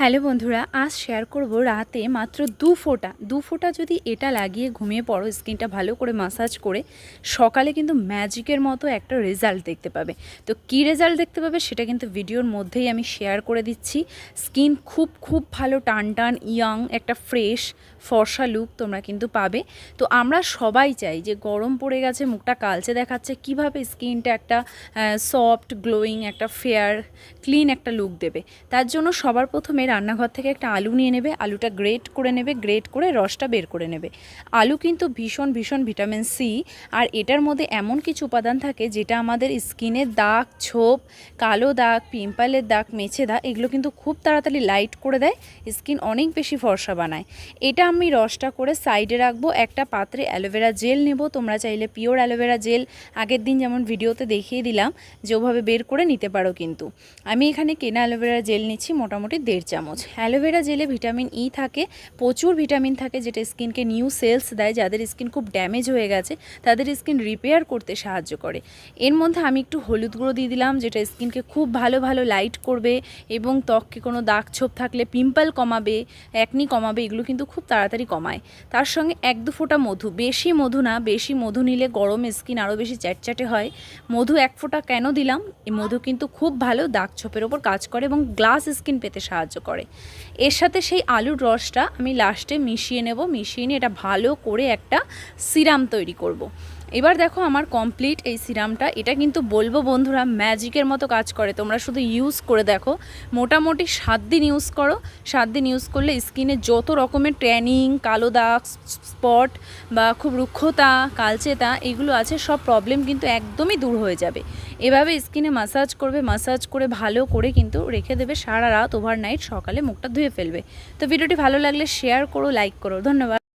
Hello বন্ধুরা, আজ share করব রাতে মাত্র দু ফোঁটা। দু ফোঁটা যদি এটা লাগিয়ে ঘুমিয়ে পড়ো, স্কিনটা ভালো করে মাসাজ করে, সকালে কিন্তু ম্যাজিকের মতো একটা রেজাল্ট দেখতে পাবে। তো কী রেজাল্ট দেখতে পাবে সেটা কিন্তু ভিডিওর মধ্যেই আমি শেয়ার করে দিচ্ছি। স্কিন খুব খুব ভালো, টান টান ইয়াং একটা ফ্রেশ ফর্সা লুক তোমরা কিন্তু পাবে। তো আমরা সবাই চাই যে গরম পড়ে গেছে, মুখটা কালচে দেখাচ্ছে, কীভাবে স্কিনটা একটা সফট গ্লোয়িং একটা ফেয়ার ক্লিন একটা লুক দেবে। তার জন্য সবার প্রথমে রান্নাঘর থেকে একটা আলু নিয়ে নেবে, আলুটা গ্রেট করে নেবে গ্রেট করে রসটা বের করে নেবে। আলু কিন্তু ভীষণ ভীষণ ভিটামিন সি আর এটার মধ্যে এমন কিছু উপাদান থাকে যেটা আমাদের স্কিনের দাগ, ছোপ, কালো দাগ, পিম্পলের দাগ, মেছে দাগ, এগুলো কিন্তু খুব তাড়াতাড়ি লাইট করে দেয়, স্কিন অনেক বেশি ফর্সা বানায়। এটা আমি রসটা করে সাইডে রাখব, একটা পাত্রে অ্যালোভেরা জেল নেব, তোমরা চাইলে পিওর অ্যালোভেরা জেল, আগের দিন যেমন ভিডিওতে দেখিয়ে দিলাম যে ওভাবে বের করে নিতে পারো কিন্তু। আমি এখানে কেনা অ্যালোভেরা জেল নিচ্ছি মোটামুটি দেড় অ্যালোভেরা জেলে ভিটামিন ই থাকে, প্রচুর ভিটামিন থাকে যেটা স্কিনকে নিউ সেলস দেয়, যাদের স্কিন খুব ড্যামেজ হয়ে গেছে, তাদের স্কিন রিপেয়ার করতে সাহায্য করে। এর মধ্যে আমি একটু হলুদ গুঁড়ো দিয়ে দিলাম, যেটা স্কিনকে খুব ভালো ভালো লাইট করবে এবং ত্বককে কোনো দাগ ছোপ থাকলে পিম্পল কমাবে একনি কমাবে, এগুলো কিন্তু খুব তাড়াতাড়ি কমায়। তার সঙ্গে এক দু ফোঁটা মধু, বেশি মধু না, বেশি মধু নিলে গরম স্কিন আরও বেশি চ্যাটচ্যাটে হয়। মধু এক ফোঁটা কেন দিলাম? এই মধু কিন্তু খুব ভালো দাগ ছোপের ওপর কাজ করে এবং গ্লাস স্কিন পেতে সাহায্য করে। এর সাথে সেই আলুর রসটা আমি লাস্টে মিশিয়ে নেব। মিশিয়ে নিয়ে এটা ভালো করে একটা সিরাম তৈরি করব। এবার দেখো আমার কমপ্লিট এই সিরামটা। এটা কিন্তু বলব বন্ধুরা ম্যাজিকের মতো কাজ করে। তোমরা শুধু ইউজ করে দেখো। মোটামুটি সাত দিন ইউজ করো। সাত দিন ইউজ করলে স্কিনে যত রকমের ট্যানিং কালো দাগ স্পট বা খুব রুক্ষতা, কালচেতা এগুলো আছে, সব প্রবলেম কিন্তু একদমই দূর হয়ে যাবে। এভাবে স্কিনে মাসাজ করবে মাসাজ করে ভালো করে কিন্তু রেখে দেবে সারা রাত ওভারনাইট সকালে মুখটা ধুয়ে ফেলবে। তো ভিডিওটি ভালো লাগলে শেয়ার করো লাইক করো, ধন্যবাদ।